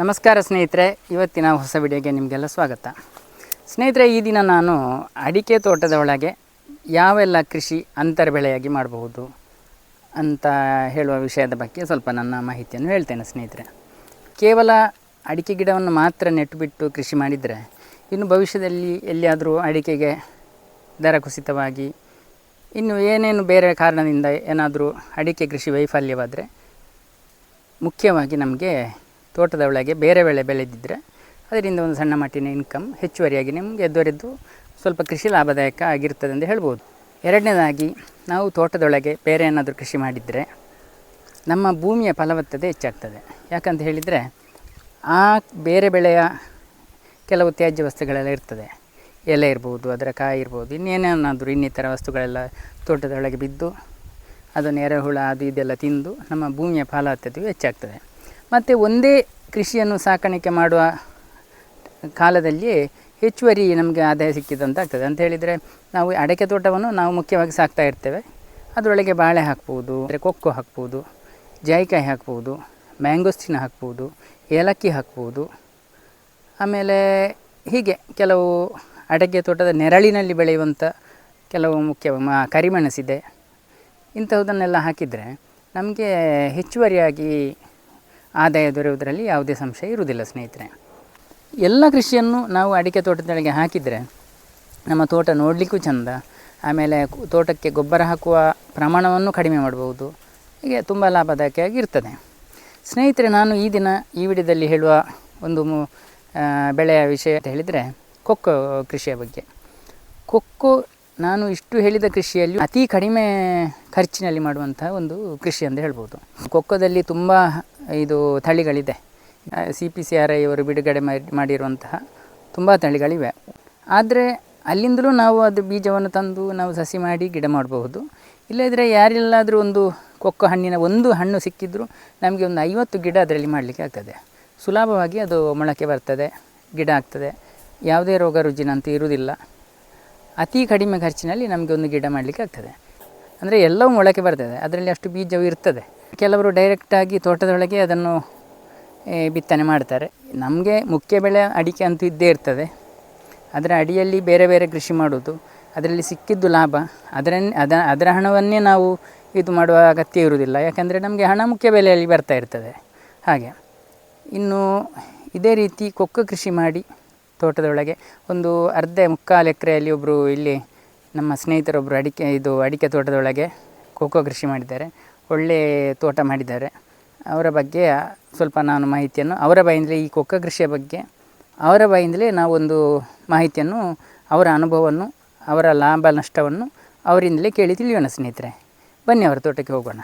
ನಮಸ್ಕಾರ ಸ್ನೇಹಿತರೆ, ಇವತ್ತಿನ ಹೊಸ ವಿಡಿಯೋಗೆ ನಿಮಗೆಲ್ಲ ಸ್ವಾಗತ. ಸ್ನೇಹಿತರೆ, ಈ ದಿನ ನಾನು ಅಡಿಕೆ ತೋಟದ ಒಳಗೆ ಯಾವೆಲ್ಲ ಕೃಷಿ ಅಂತರ ಬೆಳೆಯಾಗಿ ಮಾಡಬಹುದು ಅಂತ ಹೇಳುವ ವಿಷಯದ ಬಗ್ಗೆ ಸ್ವಲ್ಪ ನನ್ನ ಮಾಹಿತಿಯನ್ನು ಹೇಳ್ತೇನೆ ಸ್ನೇಹಿತರೆ. ಕೇವಲ ಅಡಿಕೆ ಗಿಡವನ್ನು ಮಾತ್ರ ನೆಟ್ಟುಬಿಟ್ಟು ಕೃಷಿ ಮಾಡಿದರೆ ಇನ್ನು ಭವಿಷ್ಯದಲ್ಲಿ ಎಲ್ಲಿಯಾದರೂ ಅಡಿಕೆಗೆ ದರ ಕುಸಿತವಾಗಿ ಇನ್ನು ಏನೇನು ಬೇರೆ ಕಾರಣದಿಂದ ಏನಾದರೂ ಅಡಿಕೆ ಕೃಷಿ ವೈಫಲ್ಯವಾದರೆ ಮುಖ್ಯವಾಗಿ ನಮಗೆ ತೋಟದ ಒಳಗೆ ಬೇರೆ ಬೆಳೆ ಬೆಳೆದಿದ್ದರೆ ಅದರಿಂದ ಒಂದು ಸಣ್ಣ ಮಟ್ಟಿನ ಇನ್ಕಮ್ ಹೆಚ್ಚುವರಿಯಾಗಿ ನಿಮಗೆ ದೊರೆದು ಸ್ವಲ್ಪ ಕೃಷಿ ಲಾಭದಾಯಕ ಆಗಿರ್ತದೆ ಅಂತ ಹೇಳ್ಬೋದು. ಎರಡನೇದಾಗಿ, ನಾವು ತೋಟದೊಳಗೆ ಬೇರೆ ಏನಾದರೂ ಕೃಷಿ ಮಾಡಿದರೆ ನಮ್ಮ ಭೂಮಿಯ ಫಲವತ್ತತೆ ಹೆಚ್ಚಾಗ್ತದೆ. ಯಾಕಂತ ಹೇಳಿದರೆ, ಆ ಬೇರೆ ಬೆಳೆಯ ಕೆಲವು ತ್ಯಾಜ್ಯ ವಸ್ತುಗಳೆಲ್ಲ ಇರ್ತದೆ. ಎಲೆ ಇರ್ಬೋದು, ಅದರ ಕಾಯಿ ಇರ್ಬೋದು, ಇನ್ನೇನೇನಾದರೂ ಇನ್ನಿತರ ವಸ್ತುಗಳೆಲ್ಲ ತೋಟದೊಳಗೆ ಬಿದ್ದು ಅದನ್ನು ಎರೆಹುಳ ಅದು ಇದೆಲ್ಲ ತಿಂದು ನಮ್ಮ ಭೂಮಿಯ ಫಲವತ್ತತೆಯು ಹೆಚ್ಚಾಗ್ತದೆ. ಮತ್ತು ಒಂದೇ ಕೃಷಿಯನ್ನು ಸಾಕಾಣಿಕೆ ಮಾಡುವ ಕಾಲದಲ್ಲಿ ಹೆಚ್ಚುವರಿ ನಮಗೆ ಆದಾಯ ಸಿಕ್ಕಿದಂತ ಆಗ್ತದೆ ಅಂತ ಹೇಳಿದರೆ ನಾವು ಅಡಕೆ ತೋಟವನ್ನು ನಾವು ಮುಖ್ಯವಾಗಿ ಸಾಕ್ತಾ ಇರ್ತೇವೆ. ಅದರೊಳಗೆ ಬಾಳೆ ಹಾಕ್ಬೋದು, ಅಂದರೆ ಕೊಕ್ಕೋ ಹಾಕ್ಬೋದು, ಜಾಯಿಕಾಯಿ ಹಾಕ್ಬೋದು, ಮ್ಯಾಂಗೋಸ್ಟಿನ ಹಾಕ್ಬೋದು, ಏಲಕ್ಕಿ ಹಾಕ್ಬೋದು. ಆಮೇಲೆ ಹೀಗೆ ಕೆಲವು ಅಡಿಕೆ ತೋಟದ ನೆರಳಿನಲ್ಲಿ ಬೆಳೆಯುವಂಥ ಕೆಲವು ಮುಖ್ಯ ಕರಿಮೆಣಸಿದೆ. ಇಂಥದನ್ನೆಲ್ಲ ಹಾಕಿದರೆ ನಮಗೆ ಹೆಚ್ಚುವರಿಯಾಗಿ ಆದಾಯ ದೊರೆಯುವುದರಲ್ಲಿ ಯಾವುದೇ ಸಂಶಯ ಇರುವುದಿಲ್ಲ, ಸ್ನೇಹಿತರೆ. ಎಲ್ಲ ಕೃಷಿಯನ್ನು ನಾವು ಅಡಿಕೆ ತೋಟದೊಳಗೆ ಹಾಕಿದರೆ ನಮ್ಮ ತೋಟ ನೋಡಲಿಕ್ಕೂ ಚಂದ, ಆಮೇಲೆ ತೋಟಕ್ಕೆ ಗೊಬ್ಬರ ಹಾಕುವ ಪ್ರಮಾಣವನ್ನು ಕಡಿಮೆ ಮಾಡಬಹುದು ಹೀಗೆ ತುಂಬ ಲಾಭದಾಯಕವಾಗಿ ಇರ್ತದೆ. ಸ್ನೇಹಿತರೆ, ನಾನು ಈ ದಿನ ಈ ವಿಡಿಯೋದಲ್ಲಿ ಹೇಳುವ ಒಂದು ಬೆಳೆಯ ವಿಷಯ ಅಂತ ಹೇಳಿದರೆ ಕೊಕ್ಕೋ ಕೃಷಿಯ ಬಗ್ಗೆ. ಕೊಕ್ಕೋ ನಾನು ಇಷ್ಟು ಹೇಳಿದ ಕೃಷಿಯಲ್ಲಿ ಅತಿ ಕಡಿಮೆ ಖರ್ಚಿನಲ್ಲಿ ಮಾಡುವಂತಹ ಒಂದು ಕೃಷಿ ಅಂತ ಹೇಳ್ಬೋದು. ಕೊಕ್ಕೋದಲ್ಲಿ ತುಂಬ ಇದು ತಳಿಗಳಿದೆ. C P C R I ಅವರು ಬಿಡುಗಡೆ ಮಾಡಿ ಮಾಡಿರುವಂತಹ ತುಂಬ ತಳಿಗಳಿವೆ. ಆದರೆ ಅಲ್ಲಿಂದಲೂ ನಾವು ಅದು ಬೀಜವನ್ನು ತಂದು ನಾವು ಸಸಿ ಮಾಡಿ ಗಿಡ ಮಾಡಬಹುದು. ಇಲ್ಲದಿದ್ದರೆ ಯಾರೆಲ್ಲಾದರೂ ಒಂದು ಕೊಕ್ಕ ಹಣ್ಣಿನ ಒಂದು ಹಣ್ಣು ಸಿಕ್ಕಿದ್ರೂ ನಮಗೆ ಒಂದು ಐವತ್ತು ಗಿಡ ಅದರಲ್ಲಿ ಮಾಡಲಿಕ್ಕೆ ಆಗ್ತದೆ. ಸುಲಭವಾಗಿ ಅದು ಮೊಳಕೆ ಬರ್ತದೆ, ಗಿಡ ಆಗ್ತದೆ. ಯಾವುದೇ ರೋಗ ರುಜಿನ ಅಂತ ಇರುವುದಿಲ್ಲ. ಅತಿ ಕಡಿಮೆ ಖರ್ಚಿನಲ್ಲಿ ನಮಗೆ ಒಂದು ಗಿಡ ಮಾಡಲಿಕ್ಕೆ ಆಗ್ತದೆ. ಅಂದರೆ ಎಲ್ಲವೂ ಮೊಳಕೆ ಬರ್ತದೆ. ಅದರಲ್ಲಿ ಅಷ್ಟು ಬೀಜವು ಇರ್ತದೆ. ಕೆಲವರು ಡೈರೆಕ್ಟಾಗಿ ತೋಟದೊಳಗೆ ಅದನ್ನು ಬಿತ್ತನೆ ಮಾಡ್ತಾರೆ. ನಮಗೆ ಮುಖ್ಯ ಬೆಳೆ ಅಡಿಕೆ ಅಂತೂ ಇದ್ದೇ ಇರ್ತದೆ. ಅದರ ಅಡಿಯಲ್ಲಿ ಬೇರೆ ಬೇರೆ ಕೃಷಿ ಮಾಡೋದು. ಅದರಲ್ಲಿ ಸಿಕ್ಕಿದ್ದು ಲಾಭ. ಅದರ, ಅದ, ಅದರ ಹಣವನ್ನೇ ನಾವು ಇದು ಮಾಡುವ ಅಗತ್ಯ ಇರುವುದಿಲ್ಲ. ಯಾಕಂದರೆ ನಮಗೆ ಹಣ ಮುಖ್ಯ ಬೆಲೆಯಲ್ಲಿ ಬರ್ತಾ ಇರ್ತದೆ. ಹಾಗೆ. ಇನ್ನು ಇದೇ ರೀತಿ ಕೊಕ್ಕ ಕೃಷಿ ಮಾಡಿ ತೋಟದೊಳಗೆ ಒಂದು ಅರ್ಧ ಮುಕ್ಕಾಲು ಎಕರೆಯಲ್ಲಿ ಒಬ್ಬರು ಇಲ್ಲಿ ನಮ್ಮ ಸ್ನೇಹಿತರೊಬ್ಬರು ಅಡಿಕೆ, ಇದು ಅಡಿಕೆ ತೋಟದೊಳಗೆ ಕೊಕ್ಕೋ ಕೃಷಿ ಮಾಡಿದ್ದಾರೆ. ಒಳ್ಳೆ ತೋಟ ಮಾಡಿದ್ದಾರೆ. ಅವರ ಬಗ್ಗೆ ಸ್ವಲ್ಪ ನಾನು ಮಾಹಿತಿಯನ್ನು, ಅವರ ಬಾಯಿಂದಲೇ ಈ ಕೊಕ್ಕ ಕೃಷಿಯ ಬಗ್ಗೆ, ಅವರ ಬಾಯಿಂದಲೇ ನಾವೊಂದು ಮಾಹಿತಿಯನ್ನು, ಅವರ ಅನುಭವವನ್ನು, ಅವರ ಲಾಭ ನಷ್ಟವನ್ನು ಅವರಿಂದಲೇ ಕೇಳಿ ತಿಳಿಯೋಣ ಸ್ನೇಹಿತರೆ. ಬನ್ನಿ ಅವರ ತೋಟಕ್ಕೆ ಹೋಗೋಣ.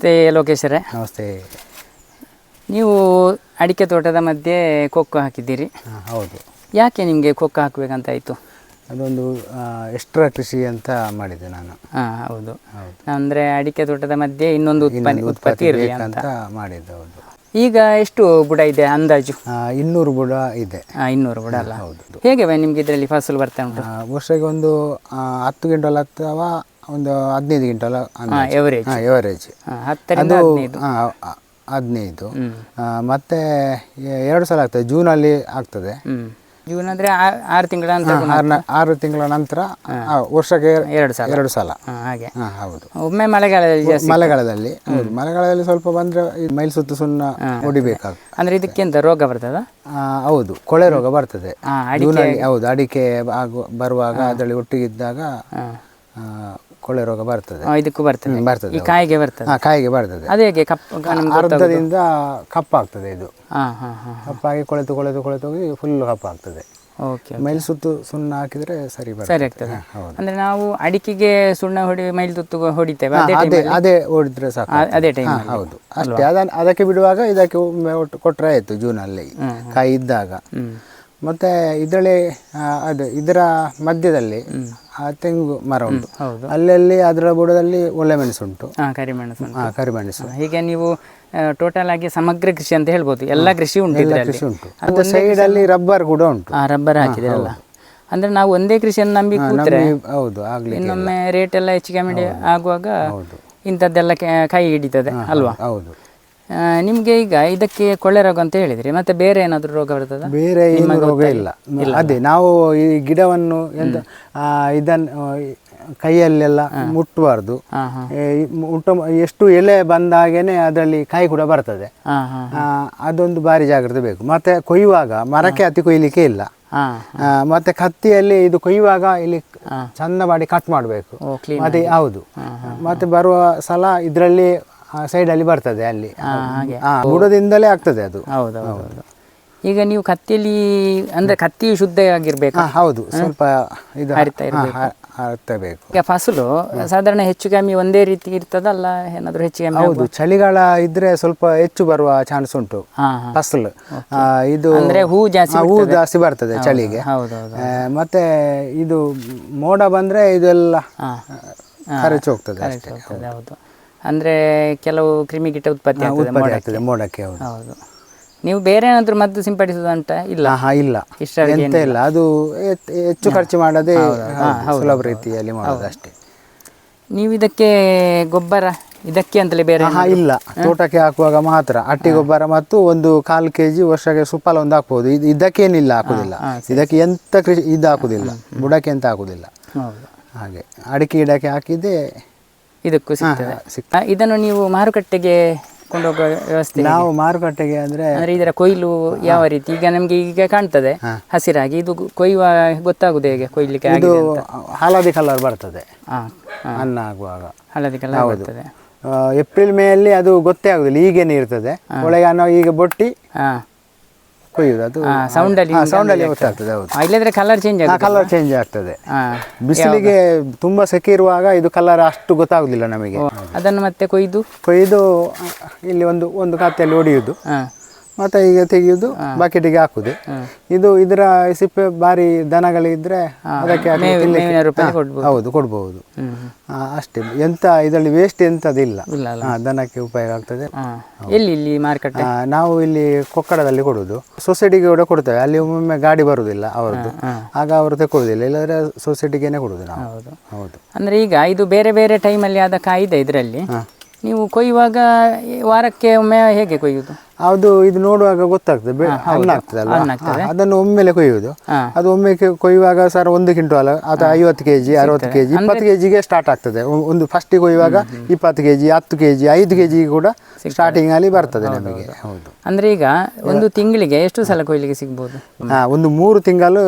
ನಮಸ್ತೆ ಲೋಕೇಶರೇ ನಮಸ್ತೆ. ನೀವು ಅಡಿಕೆ ತೋಟದ ಮಧ್ಯೆ ಖೋಖೋ ಹಾಕಿದ್ದೀರಿ. ಹಾ, ಹೌದು. ಯಾಕೆ ನಿಮಗೆ ಖೋಖೋ ಹಾಕಬೇಕಂತ ಆಯಿತು ಅದೊಂದು ಎಕ್ಸ್ಟ್ರಾ ಕೃಷಿ ಅಂತ ಮಾಡಿದೆ ನಾನು. ಹಾಂ ಹೌದು. ಹೌದು. ಅಂದರೆ ಅಡಿಕೆ ತೋಟದ ಮಧ್ಯೆ ಇನ್ನೊಂದು ಉತ್ಪನ್ನ ಇನ್ನೊಂದು ಉತ್ಪತ್ತಿ ಇರಲಿ ಅಂತ. ಬೇಕಂತ ಮಾಡಿದ್ದು ಹೌದು. ಈಗ ಎಷ್ಟು ಬುಡ ಇದೆ ಅಂದಾಜು? ಆ, ಇನ್ನೂರು ಬುಡ ಇದೆ. ಇನ್ನೂರು ಬುಡ ಅಲ್ಲ. ಹೌದು. ಹೇಗೆ ನಿಮ್ಗೆ ಇದರಲ್ಲಿ ಫಸಲು ಬರ್ತಾ ಉಂಟು? ಆ, ವರ್ಷಕ್ಕೆ ಒಂದು ಆ, ಹತ್ತು ಕ್ವಿಂಟಲ್ ಅಥವಾ ಒಂದು ಹದಿನೈದು ಕ್ವಿಂಟಲ್ ಎವರೇಜ್ ಹತ್ತರಿಂದ ಅದು ಹದಿನೈದು. ಮತ್ತೆ ಎರಡು ಸಲ ಆಗ್ತದೆ. ಜೂನಲ್ಲಿ ಆಗ್ತದೆ. ಹ್ಞೂ ಜೂನ್ ಅಂದ್ರೆ ಆರು ತಿಂಗಳ ನಂತರ ಆರು ತಿಂಗಳ ನಂತರ ವರ್ಷಕ್ಕೆ ಎರಡು ಸಲ. ಎರಡು ಸಲ. ಹಾಗೆ. ಹೌದು. ಒಮ್ಮೆ ಮಳೆಗಾಲದಲ್ಲಿ ಮಳೆಗಾಲದಲ್ಲಿ ಮಳೆಗಾಲದಲ್ಲಿ ಸ್ವಲ್ಪ ಬಂದ್ರೆ ಮೈಲ್ ಸುತ್ತು ಸುಣ್ಣ ಹೊಡಿಬೇಕಾಗ್ತದೆ. ಅಂದ್ರೆ ಇದಕ್ಕೆಂತ ರೋಗ ಬರ್ತದ? ಹೌದು. ಕೊಳೆ ರೋಗ ಬರ್ತದೆ. ಜೂನಲ್ಲಿ ಹೌದು. ಅಡಿಕೆ ಬರುವಾಗ ಅದರಲ್ಲಿ ಒಟ್ಟಿಗಿದ್ದಾಗ ಕೊಳೆ ರೋಗ ಬರ್ತದೆ. ಇದಕ್ಕೂ ಬರ್ತದೆ. ಬರ್ತದೆ. ಈ ಕಾಯಿಗೆ ಬರ್ತದೆ. ಕಾಯಿಗೆ ಬರ್ತದೆ. ಅದು ಹೇಗೆ ಕಪ್ಪ ಅರ್ಧದಿಂದ ಕಪ್ಪಾಗ್ತದೆ ಇದು. ಹಾಂ ಹಾಂ ಹಾಂ ಕಪ್ಪಾಗಿ ಕೊಳೆತು ಕೊಳೆತು ಕೊಳೆತು ಹೋಗಿ ಫುಲ್ ಕಪ್ಪಾಗ್ತದೆ. ಓಕೆ ಮೈಲ್ ಸುತ್ತು ಸುಣ್ಣ ಹಾಕಿದ್ರೆ ಸರಿ ಬರ್ತದೆ. ಸರಿ ಆಗ್ತದೆ. ಅಂದ್ರೆ ನಾವು ಅಡಿಕೆಗೆ ಸುಣ್ಣ ಹೊಡಿ ಮೈಲ್ ತುತ್ತು ಹೊಡಿತೇವೆ ಅದೇ ಅದೇ ಓಡಿದ್ರೆ ಸಾಕು. ಅದೇ ಟೈಮ್ ಹೌದು. ಅಷ್ಟೇ ಅದಕ್ಕೆ ಬಿಡುವಾಗ ಇದಕ್ಕೆ ಒಮ್ಮೆ ಕೊಟ್ಟರೆ ಆಯ್ತು ಜೂನಲ್ಲಿ. ಹ್ಮ್. ಕಾಯಿ ಇದ್ದಾಗ. ಮತ್ತೆ ಇದರಲ್ಲಿ ಅದು ಇದರ ಮಧ್ಯದಲ್ಲಿ ಆ ತೆಂಗು ಮರ ಉಂಟು. ಹೌದು. ಅಲ್ಲಲ್ಲಿ ಅದರ ಬುಡದಲ್ಲಿ ಒಳ್ಳೆ ಮೆಣಸು ಉಂಟು. ಹಾಂ ಕರಿಮೆಣಸು. ಆ, ಕರಿಮೆಣಸು ಹೀಗೆ ನೀವು ಟೋಟಲ್ ಆಗಿ ಸಮಗ್ರ ಕೃಷಿ ಅಂತ ಹೇಳ್ಬೋದು. ಎಲ್ಲ ಕೃಷಿ ಉಂಟು ಎಲ್ಲ ಕೃಷಿ ಉಂಟು. ಮತ್ತೆ ಸೈಡಲ್ಲಿ ರಬ್ಬರ್ ಕೂಡ ಉಂಟು. ಆ ರಬ್ಬರ್ ಹಾಕಿದಿರಲ್ಲ. ಅಂದ್ರೆ ನಾವು ಒಂದೇ ಕೃಷಿಯನ್ನು ನಂಬಿ ಕೂತ್ರೆ ಹೌದು ಆಗ್ಲಿ ಇನ್ನೊಮ್ಮೆ ರೇಟ್ ಎಲ್ಲ ಹೆಚ್ಚಿಗೆ ಕಮ್ಮಿ ಆಗುವಾಗ ಇಂಥದ್ದೆಲ್ಲ ಕೈ ಹಿಡಿತದೆ ಅಲ್ವಾ? ಹೌದು. ನಿಮಗೆ ಈಗ ಇದಕ್ಕೆ ಕೊಳ್ಳೆ ರೋಗ ಅಂತ ಹೇಳಿದ್ರಿ ಮತ್ತೆ ಬೇರೆ ಏನಾದರೂ ರೋಗ ಬರ್ತದ? ಬೇರೆ ಏನು ರೋಗ ಇಲ್ಲ? ಅದೇ ನಾವು ಈ ಗಿಡವನ್ನು ಎಂತ ಇದನ್ನು ಕೈಯಲ್ಲೆಲ್ಲ ಮುಟ್ಟಬಾರ್ದು ಮುಟ್ಟ ಎಷ್ಟು ಎಲೆ ಬಂದಾಗೇನೆ ಅದರಲ್ಲಿ ಕಾಯಿ ಕೂಡ ಬರ್ತದೆ. ಅದೊಂದು ಭಾರಿ ಜಾಗ್ರತೆ ಬೇಕು. ಮತ್ತೆ ಕೊಯ್ಯುವಾಗ ಮರಕ್ಕೆ ಅತಿ ಕೊಯ್ಲಿಕ್ಕೆ ಇಲ್ಲ. ಮತ್ತೆ ಕತ್ತಿಯಲ್ಲಿ ಇದು ಕೊಯ್ಯುವಾಗ ಇಲ್ಲಿ ಚಂದ ಮಾಡಿ ಕಟ್ ಮಾಡಬೇಕು. ಅದೇ ಮತ್ತೆ ಹೌದು. ಮತ್ತೆ ಬರುವ ಸಲ ಇದರಲ್ಲಿ ಸೈಡಲ್ಲಿ ಬರ್ತದೆ ಅಲ್ಲಿ. ಬುಡದಿಂದಲೇ ಆಗ್ತದೆ ಅದು. ಹೌದು ಹೌದು ಈಗ ನೀವು ಕತ್ತಿಯಲ್ಲಿ ಅಂದ್ರೆ ಕತ್ತಿ ಶುದ್ಧ ಆಗಿರ್ಬೇಕು. ಹೌದು. ಸ್ವಲ್ಪ ಇದು ಹರಿತಾ ಈಗ ಫಸಲು ಸಾಧಾರಣ ಹೆಚ್ಚು ಕಮ್ಮಿ ಒಂದೇ ರೀತಿ ಇರ್ತದಲ್ಲ ಏನಾದರೂ ಹೆಚ್ಚು ಕಮ್ಮಿ ಹೌದು. ಚಳಿಗಾಲ ಇದ್ರೆ ಸ್ವಲ್ಪ ಹೆಚ್ಚು ಬರುವ ಚಾನ್ಸ್ ಉಂಟು ಫಸಲು. ಆ, ಇದು ಅಂದ್ರೆ ಹೂ ಜಾಸ್ತಿ ಹೂ ಜಾಸ್ತಿ ಬರ್ತದೆ ಚಳಿಗೆ. ಹೌದು ಮತ್ತೆ ಇದು ಮೋಡ ಬಂದ್ರೆ ಇದೆಲ್ಲ ಖರ್ಚು ಕರಚಿ ಹೋಗ್ತದೆ ಅಷ್ಟೇ. ಹೋಗ್ತದೆ ಹೌದು. ಅಂದ್ರೆ ಕೆಲವು ಕ್ರಿಮಿಕೀಟ ಉತ್ಪತ್ತಿ ಆಗ್ತದೆ ಉತ್ಪತ್ತಿ ಮೋಡಕ್ಕೆ. ಆಗ್ತದೆ ಮೋಡಕ್ಕೆ ಹೌದು. ಹೌದು. ನೀವು ಬೇರೆ ಏನಾದರೂ ಮದ್ದು ಸಿಂಪಡಿಸುದಂತ ಇಲ್ಲ? ಹಾ, ಇಲ್ಲ. ಇಷ್ಟರವರೆಗೆ ಎಂತ ಇಲ್ಲ ಅದು ಹೆಚ್- ಹೆಚ್ಚು ಖರ್ಚು ಮಾಡದೆ ಹಾ, ಸುಲಭ ರೀತಿಯಲ್ಲಿ ಮಾಡೋದು ಅಷ್ಟೇ. ನೀವು ಇದಕ್ಕೆ ಗೊಬ್ಬರ ಇದಕ್ಕೆ ಅಂತಲೇ ಬೇರೆ ಹಾ ಇಲ್ಲ. ತೋಟಕ್ಕೆ ಹಾಕುವಾಗ ಮಾತ್ರ ಹಟ್ಟಿ ಗೊಬ್ಬರ ಮತ್ತು ಒಂದು ಕಾಲು ಕೆಜಿ ವರ್ಷಕ್ಕೆ ಸುಪ್ಪಲ ಒಂದು ಹಾಕ್ಬೋದು. ಇದು ಇದಕ್ಕೇನಿಲ್ಲ ಹಾಕುದಿಲ್ಲ. ಇದಕ್ಕೆ ಎಂತ ಕೃಷಿ ಇದು ಹಾಕುದಿಲ್ಲ. ಬುಡಕ್ಕೆ ಎಂತ ಹಾಕುದಿಲ್ಲ. ಹೌದು. ಹಾಗೆ ಅಡಿಕೆ ಗಿಡಕ್ಕೆ ಹಾಕಿದೆ ಇದಕ್ಕೂ ಸಿಗ್ತದೆ. ಇದನ್ನು ನೀವು ಮಾರುಕಟ್ಟೆಗೆ ಕೊಂಡೋಗುವ ವ್ಯವಸ್ಥೆ ನಾವು ಮಾರುಕಟ್ಟೆಗೆ ಅಂದ್ರೆ ಅಂದ್ರೆ ಇದರ ಕೊಯ್ಲು ಯಾವ ರೀತಿ? ಈಗ ನಮ್ಗೆ ಈಗ ಕಾಣ್ತದೆ ಹಸಿರಾಗಿ. ಇದು ಕೊಯ್ಯುವ ಗೊತ್ತಾಗುದು ಹೇಗೆ? ಕೊಯ್ಲಿಕ್ಕೆ ಇದು ಹಳದಿ ಕಲರ್ ಬರ್ತದೆ. ಹಾ. ಅನ್ನ ಆಗುವಾಗ. ಹಳದಿ ಕಲರ್ ಬರ್ತದೆ. ಏಪ್ರಿಲ್ ಏಪ್ರಿಲ್ ಮೇಯಲ್ಲಿ ಅದು ಗೊತ್ತೇ ಆಗುದಿಲ್ಲ. ಈಗೇನೆ ಇರ್ತದೆ. ಒಳಗೆ ಅನ್ನೋ ಈಗ ಬೊಟ್ಟಿ ಕೊಯ್ಯುದು ಅದು ಸೌಂಡ್ ಅಲ್ಲಿ ಸೌಂಡ್ ಅಲ್ಲಿ ಗೊತ್ತಾಗ್ತದೆ ಹೌದು. ಇಲ್ಲದ್ರೆ ಕಲರ್ ಚೇಂಜ್ ಆಗ್ತದೆ ಕಲರ್ ಚೇಂಜ್ ಆಗ್ತದೆ. ಬಿಸಿಲಿಗೆ ತುಂಬಾ ಸೆಕೆ ಇರುವಾಗ ಇದು ಕಲರ್ ಅಷ್ಟು ಗೊತ್ತಾಗುದಿಲ್ಲ ನಮಗೆ. ಅದನ್ನು ಮತ್ತೆ ಕೊಯ್ದು? ಕೊಯ್ದು ಇಲ್ಲಿ ಒಂದು ಒಂದು ಖಾತೆಯಲ್ಲಿ ಹೊಡೆಯುವುದು ಮತ್ತೆ ಈಗ ತೆಗೆಯುದು ಬಕೆಟಿಗೆ ಹಾಕುದು. ಇದು ಇದರ ಸಿಪ್ಪೆ ಬಾರಿ ದನಗಳಿದ್ರೆ ಅದಕ್ಕೆ ಹಾಕಿ ಮೇವು- ತಿನ್ಲಿಕ್ಕೆ- ಮೇವಿನ ಹಾ, ಹೌದು ಕೊಡ್ಬಹುದು ಅಷ್ಟೇ. ಎಂತ ಇದರಲ್ಲಿ ವೇಸ್ಟ್ ಎಂತದಿಲ್ಲ ಹಾ, ದನಕ್ಕೆ ಉಪಯೋಗ ಆಗ್ತದೆ. ಎಲ್ಲಿ ಇಲ್ಲಿ ಮಾರ್ಕೆಟ್ ಆ, ನಾವು ಇಲ್ಲಿ ಕೊಕ್ಕಡದಲ್ಲಿ ಕೊಡುದು. ಸೊಸೈಟಿಗೆ ಕೂಡ ಕೊಡ್ತೇವೆ. ಅಲ್ಲಿ ಒಮ್ಮೊಮ್ಮೆ ಗಾಡಿ ಬರುದಿಲ್ಲ ಅವರದ್ದು. ಆಗ ಅವರು ತಗೊಳ್ಳುದಿಲ್ಲ ಇಲ್ಲದ್ರೆ ಸೊಸೈಟಿಗೆನೆ ಕೊಡುದು ನಾವು. ಹೌದು. ಹೌದು. ಅಂದ್ರೆ ಈಗ ಇದು ಬೇರೆ ಬೇರೆ ಟೈಮಲ್ಲಿ ಆದ ಕಾಯಿದೆ ಇದರಲ್ಲಿ. ನೀವು ಕೊಯ್ಯುವಾಗ ವಾರಕ್ಕೆ ಒಮ್ಮೆ ಹೇಗೆ ಕೊಯ್ಯುವುದು ಅದು ಇದು ನೋಡುವಾಗ ಗೊತ್ತಾಗ್ತದೆ ಬೆ- ಹಣ್ಣು ಆಗ್ತದಲ್ಲ ಹಾ, ಅದನ್ನು ಒಮ್ಮೆಲೆ ಕೊಯ್ಯುವುದು. ಅದು ಒಮ್ಮೆ ಕೆ- ಕೊಯ್ಯುವಾಗ ಸರ್ ಒಂದು ಕ್ವಿಂಟಾಲ್ ಅಥವಾ ಐವತ್ತು ಕೆಜಿ ಅರವತ್ತು ಕೆಜಿ ಇಪ್ಪತ್ತು ಕೆಜಿಗೆ ಸ್ಟಾರ್ಟ್ ಆಗ್ತದೆ. ಒ- ಒಂದು ಫಸ್ಟ್ ಕೊಯ್ಯುವಾಗ ಇಪ್ಪತ್ತು ಕೆಜಿ ಹತ್ತು ಕೆಜಿ ಐದು ಕೆಜಿ ಕೂಡ ಸ್ಟಾರ್ಟಿಂಗ್ ಅಲ್ಲಿ ಬರ್ತದೆ ನಮಗೆ. ಹೌದು ಅಂದ್ರೆ ಈಗ ಒಂದು ತಿಂಗಳಿಗೆ ಎಷ್ಟು ಸಲ ಕೊಯ್ಲಿಗೆ ಸಿಗ್ಬೋದು? ಹಾ ಒಂದು ಮೂರು ತಿಂಗಳು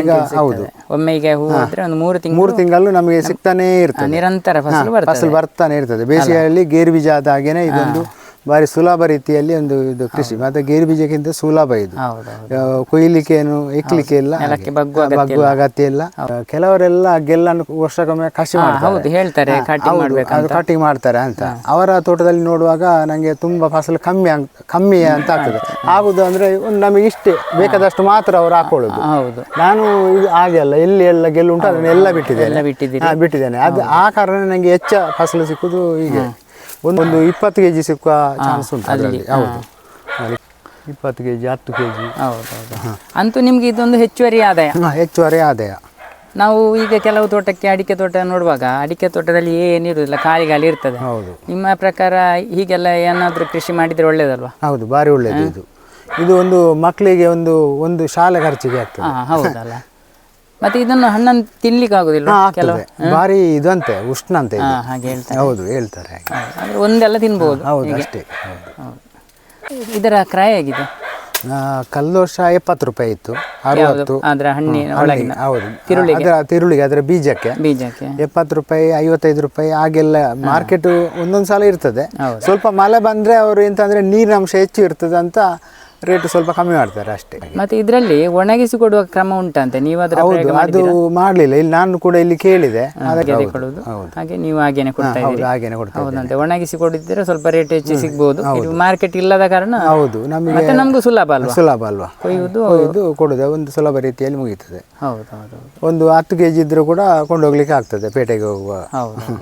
ಈಗ ಹೌದು. ಒಮ್ಮೆ ಈಗ ಹೂ ಇದ್ರೆ ಒಂದು ಮೂರು ತಿಂಗಳು ಮೂರು ತಿಂಗಳು ನಮಗೆ ಸಿಗ್ತಾನೆ ಇರ್ತದೆ. ನಿರಂತರ ಫಸಲು ಬರ್ತದೆ. ಫಸಲು ಬರ್ತಾನೆ ಇರ್ತದೆ. ಬೇಸಿಗೆಯಲ್ಲಿ ಗೇರು ಬೀಜ ಆದ ಹಾಗೇನೆ ಇದೊಂದು ಬಾರಿ ಸುಲಭ ರೀತಿಯಲ್ಲಿ ಒಂದು ಇದು ಕೃಷಿ ಮತ್ತೆ ಗೇರು ಬೀಜಕ್ಕಿಂತ ಸುಲಭ ಇದು. ಕೊಯ್ಲಿಕ್ಕೆ ಏನು ಇಕ್ಲಿಕ್ಕೆ ಇಲ್ಲ. ಬಗ್ಗುವ ಅಗತ್ಯ ಇಲ್ಲ. ಕೆಲವರೆಲ್ಲ ಗೆಲ್ಲನ್ನು ವರ್ಷಕ್ಕೊಮ್ಮೆ ಕಸಿ ಮಾಡ್ತಾರೆ. ಹೌದು ಹೇಳ್ತಾರೆ ಕಟಿಂಗ್ ಅದು ಮಾಡ್ತಾರೆ ಅಂತ. ಅವರ ತೋಟದಲ್ಲಿ ನೋಡುವಾಗ ನಂಗೆ ತುಂಬಾ ಫಸಲು ಕಮ್ಮಿ ಕಮ್ಮಿ ಅಂತ ಆಗ್ತದೆ. ಆಗುದು ಅಂದ್ರೆ ಒಂದು ನಮಗೆ ಇಷ್ಟೇ ಬೇಕಾದಷ್ಟು ಮಾತ್ರ ಅವ್ರು ಹಾಕೊಳ್ಳುದು. ಹೌದು. ನಾನು ಇದು ಆಗಲ್ಲ ಅಲ್ಲ ಎಲ್ಲಿ ಎಲ್ಲ ಗೆಲ್ಲುಂಟು ಅದನ್ನ ಎಲ್ಲ ಬಿಟ್ಟಿದ್ದೇನೆ ಬಿಟ್ಟಿದ್ದೇನೆ. ಅದು ಆ ಕಾರಣ ನನಗೆ ಹೆಚ್ಚ ಫಸಲು ಸಿಕ್ಕುದು ಹೀಗೆ. ಒಂದು ಇಪ್ಪತ್ತು ಕೆಜಿ ಸಿಕ್ಕುವ ಚಾನ್ಸ್ ಉಂಟು ಅದರಲ್ಲಿ. ಹೌದು. ಇಪ್ಪತ್ತು ಕೆಜಿ ಹತ್ತು ಕೆಜಿ ಜಿ ಅಂತೂ ನಿಮ್ಗೆ ಇದೊಂದು ಹೆಚ್ಚುವರಿ ಆದಾಯ. ಹೆಚ್ಚುವರಿ ಆದಾಯ. ನಾವು ಈಗ ಕೆಲವು ತೋಟಕ್ಕೆ ಅಡಿಕೆ ತೋಟ ನೋಡುವಾಗ ಅಡಿಕೆ ತೋಟದಲ್ಲಿ ಏನಿರುವುದಿಲ್ಲ ಖಾಲಿ ಗಾಳಿ ಇರ್ತದೆ. ಹೌದು. ನಿಮ್ಮ ಪ್ರಕಾರ ಹೀಗೆಲ್ಲ ಏನಾದರೂ ಕೃಷಿ ಮಾಡಿದ್ರೆ ಒಳ್ಳೇದಲ್ವಾ? ಹೌದು ಭಾರಿ ಒಳ್ಳೇದು ಇದು. ಇದು ಒಂದು ಮಕ್ಕಳಿಗೆ ಒಂದು ಒಂದು ಶಾಲೆ ಖರ್ಚಿಗೆ ಆಗ್ತದೆ. ಹೌದಲ್ಲ. ಮತ್ತೆ ಇದನ್ನು ಹಣ್ಣನ್ನು ತಿನ್ಲಿಕ್ಕೆ ಆಗುದಿಲ್ಲ ಬಾರಿ ಇದಂತೆ ಉಷ್ಣ ಅಂತ ಹಾಗೆ ಹೇಳ್ತಾರೆ. ಹೌದು ಹೇಳ್ತಾರೆ ಹಾಗೆ. ಒಂದೆಲ್ಲ ತಿನ್ಬಹುದು ಹೌದು ಅಷ್ಟೇ. ಇದರ ಕ್ರಯ ಆಗಿದೆ ಕಲ್ದೋಷ ಎಪ್ಪತ್ತು ರೂಪಾಯಿ ಇತ್ತು ಅರವತ್ತು. ಅದರ ಹಣ್ಣಿನ ಒಳಗಿನ. ಹೌದು. ಅದರ ತಿರುಳಿಗೆ ಅದರ ಬೀಜಕ್ಕೆ. ಬೀಜಕ್ಕೆ. ಎಪ್ಪತ್ತು ರೂಪಾಯಿ ಐವತ್ತೈದು ರೂಪಾಯಿ ಹಾಗೆಲ್ಲ ಮಾರ್ಕೆಟ್ ಒಂದೊಂದು ಸಲ ಇರ್ತದೆ. ಸ್ವಲ್ಪ ಮಳೆ ಬಂದ್ರೆ ಅವರು ಎಂತಂದ್ರೆ ನೀರಿನ ಅಂಶ ಹೆಚ್ಚು ಇರ್ತದೆ ಅಂತ ರೇಟ್ ಸ್ವಲ್ಪ ಕಮ್ಮಿ ಮಾಡ್ತಾರೆ ಅಷ್ಟೇ. ಮತ್ತೆ ಇದರಲ್ಲಿ ಒಣಗಿಸಿ ಕೊಡುವ ಕ್ರಮ ಉಂಟಂತೆ? ನೀವು ಅದರ ಹೌದು ಅದು ಮಾಡಲಿಲ್ಲ. ಇಲ್ಲಿ ನಾನು ಕೂಡ ಇಲ್ಲಿ ಕೇಳಿದೆ. ಹಾಗೆ ಕೊಡುವುದು? ನೀವು ಹಾಗೇನೆ ಕೊಡ್ತಾ ಇದ್ದೀರಿ? ಹಾಗೇನೆ ಕೊಡ್ತಾ ಹೌದಂತೆ. ಒಣಗಿಸಿ ಕೊಡಿದ್ರೆ ಸ್ವಲ್ಪ ರೇಟ್ ಹೆಚ್ಚು ಸಿಗ್ಬೋದು. ಇದು ಮಾರ್ಕೆಟ್ ಇಲ್ಲದ ಕಾರಣ ಹೌದು ನಮಗೆ ಮತ್ತೆ ನಮಗೂ ಸುಲಭ ಅಲ್ವಾ? ಸುಲಭ ಅಲ್ವಾ? ಕೊಯ್ಯುವುದು ಇದು ಕೊಡುದು ಒಂದು ಸುಲಭ ರೀತಿಯಲ್ಲಿ ಮುಗೀತದೆ. ಹೌದು ಹೌದು ಒಂದು ಹತ್ತು ಕೆಜಿ ಇದ್ರೂ ಕೂಡ ಕೊಂಡೋಗ್ಲಿಕ್ಕೆ ಆಗ್ತದೆ ಪೇಟೆಗೆ ಹೋಗುವ ಹೌದು.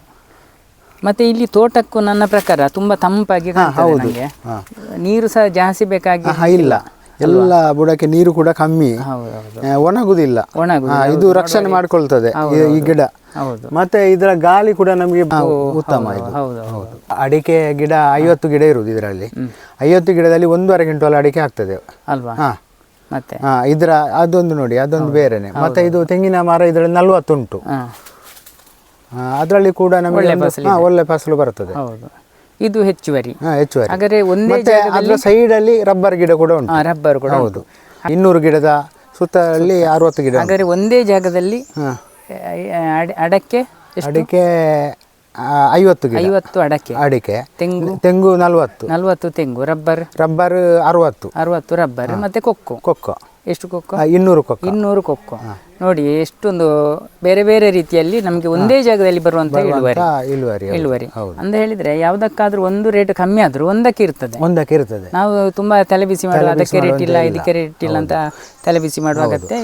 ಮತ್ತೆ ಇಲ್ಲಿ ತೋಟಕ್ಕೂ ನನ್ನ ಪ್ರಕಾರ ತುಂಬಾ ತಂಪಾಗಿ ಕಾಣ್ತದೆ ನಂಗೆ. ನೀರು ಸಹ ಜಾಸ್ತಿ ಬೇಕಾಗಿ ಇಲ್ಲ. ಎಲ್ಲ ಬುಡಕ್ಕೆ ನೀರು ಕೂಡ ಕಮ್ಮಿ. ಒಣಗುದಿಲ್ಲ. ಒಣಗುದು ಇದು ರಕ್ಷಣೆ ಮಾಡ್ಕೊಳ್ತದೆ ಈ- ಗಿಡ. ಮತ್ತೆ ಇದರ ಗಾಳಿ ಕೂಡ ನಮಗೆ ಉತ್ತಮ ಅಡಿಕೆ ಗಿಡ ಐವತ್ತು ಗಿಡ ಇರುವುದು ಇದರಲ್ಲಿ. ಐವತ್ತು ಗಿಡದಲ್ಲಿ ಒಂದೂವರೆ ಕ್ವಿಂಟಲ್ ಅಡಿಕೆ ಆಗ್ತದೆ. ಅಲ್ವಾ? ಮತ್ತೆ? ಇದರ ಅದೊಂದು ನೋಡಿ ಅದೊಂದು ಬೇರೆನೆ. ಮತ್ತೆ ಇದು ತೆಂಗಿನ ಮರ ಇದರಲ್ಲಿ ನಲ್ವತ್ತುಂಟು. ಅದರಲ್ಲಿ ಕೂಡ ನಮಗೆ ಒಳ್ಳೆ ಫಸಲು ಬರ್ತದೆ. ಹೌದು. ಇದು ಹೆಚ್ಚುವರಿ. ಹಾ ಹೆಚ್ಚುವರಿ. ಹಾಗಾದ್ರೆ ಒಂದೇ ಅದರ ಸೈಡ್ ಅಲ್ಲಿ ರಬ್ಬರ್ ಗಿಡ ಕೂಡ ಉಂಟು. ರಬ್ಬರ್ ಕೂಡ ಹೌದು. ಇನ್ನೂರು ಗಿಡದ ಸುತ್ತಲ್ಲಿ ಅರವತ್ತು ಗಿಡ ಹಾಗಾದ್ರೆ ಒಂದೇ ಜಾಗದಲ್ಲಿ ಅಡಿಕೆ ಆ, ಐವತ್ತು ಐವತ್ತು ಅಡಕೆ. ಅಡಿಕೆ. ತೆಂಗು? ತೆಂಗು ನಲ್ವತ್ತು. ನಲ್ವತ್ತು ತೆಂಗು. ರಬ್ಬರ್? ರಬ್ಬರ್ ಅರವತ್ತು. ಅರವತ್ತು ರಬ್ಬರ್. ಮತ್ತೆ ಕೊಕ್ಕೋ? ಕೊಕ್ಕೋ. ಎಷ್ಟು ಕೊಕ್ಕೋ? ಇನ್ನೂರು ಕೊಕ್ಕೋ. ಇನ್ನೂರು ಕೊಕ್ಕೋ. ನೋಡಿ ಎಷ್ಟೊಂದು ಬೇರೆ ಬೇರೆ ರೀತಿಯಲ್ಲಿ ನಮಗೆ ಒಂದೇ ಜಾಗದಲ್ಲಿ ಬರುವಂತ ಇಳುವರಿ. ಇಳುವರಿ. ಇಳುವರಿ. ಅಂತ ಹೇಳಿದ್ರೆ ಯಾವ್ದಕ್ಕಾದ್ರೂ ಒಂದು ರೇಟ್ ಕಮ್ಮಿ ಆದ್ರೂ ಒಂದಕ್ಕೆ ಇರ್ತದೆ. ಒಂದಕ್ಕೆ ಇರ್ತದೆ. ನಾವು ತುಂಬಾ ತಲೆಬಿಸಿ ಮಾಡುವ ಅದಕ್ಕೆ ರೇಟ್ ಇಲ್ಲ ಇದಕ್ಕೆ ರೇಟ್ ಇಲ್ಲ ಅಂತ ತಲೆಬಿಸಿ ಮಾಡುವ ಅಗತ್ಯ.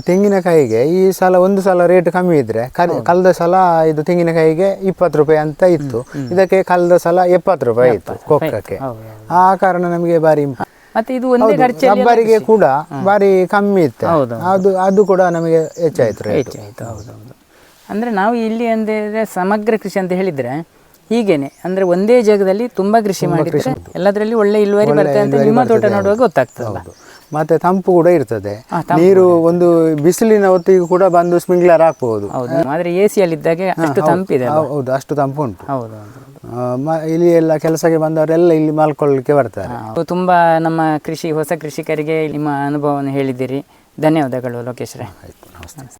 ತೆಂಗಿನಕಾಯಿಗೆ ಈ ಸಲ ಒಂದು ಸಲ ರೇಟ್ ಕಮ್ಮಿ ಇದ್ರೆ ಕಳೆದ ಸಲ ಇದು ತೆಂಗಿನಕಾಯಿಗೆ ಇಪ್ಪತ್ತು ರೂಪಾಯಿ ಅಂತ ಇತ್ತು. ಇದಕ್ಕೆ ಕಳೆದ ಸಲ ಎಪ್ಪತ್ತು ರೂಪಾಯಿ ಇತ್ತು ಕೊಕ್ಕಕ್ಕೆ. ಆ ಕಾರಣ ನಮಗೆ ಬಾರಿ ಮತ್ತೆ ಇದು ಒಂದೇ ಖರ್ಚಲ್ಲಿ ರಬ್ಬರಿಗೆ ಕೂಡ ಬಾರಿ ಕಮ್ಮಿ ಇತ್ತು. ಅದು ಅದು ಕೂಡ ನಮಗೆ ಹೆಚ್ಚಾಯ್ತು ರೇಟ್. ಹೆಚ್ಚಾಯ್ತು ಹೌದೌದು ಅಂದ್ರೆ ನಾವು ಇಲ್ಲಿ ಅಂದ್ರೆ ಸಮಗ್ರ ಕೃಷಿ ಅಂತ ಹೇಳಿದ್ರೆ ಹೀಗೇನೆ ಅಂದ್ರೆ ಒಂದೇ ಜಾಗದಲ್ಲಿ ತುಂಬಾ ಕೃಷಿ ಮಾಡಿದ್ರೆ ಎಲ್ಲದರಲ್ಲಿ ಒಳ್ಳೆ ಇಳುವರಿ ಬರ್ತದೆ ಅಂತ ನಿಮ್ಮ ತೋಟ ನೋಡುವಾಗ ಗೊತ್ತಾಗ್ತದೆ ಮತ್ತೆ ತಂಪು ಕೂಡ ಇರ್ತದೆ. ನೀರು ಒಂದು ಬಿಸಿಲಿನ ಹೊತ್ತಿಗೆ ಕೂಡ ಬಂದು ಸ್ಪ್ರಿಂಕ್ಲರ್ ಹಾಕಬಹುದು ಹೌದು ಆದ್ರೆ ಎ ಸಿ ಅಲ್ಲಿ ಇದ್ದಾಗ ಅಷ್ಟು ತಂಪಿದೆ? ಹೌದು ಅಷ್ಟು ತಂಪು ಉಂಟು. ಹೌದು. ಮ- ಇಲ್ಲಿ ಎಲ್ಲ ಕೆಲಸಕ್ಕೆ ಬಂದವರೆಲ್ಲ ಇಲ್ಲಿ ಮಲ್ಕೊಳ್ಳಿಕ್ಕೆ ಬರ್ತಾರೆ. ಹೌದು. ತುಂಬಾ ನಮ್ಮ ಕೃಷಿ ಹೊಸ ಕೃಷಿಕರಿಗೆ ನಿಮ್ಮ ಅನುಭವವನ್ನು ಹೇಳಿದ್ದೀರಿ. ಧನ್ಯವಾದಗಳು ಲೋಕೇಶ್ರೇ ಆಯ್ತು ನಮಸ್ತೆ.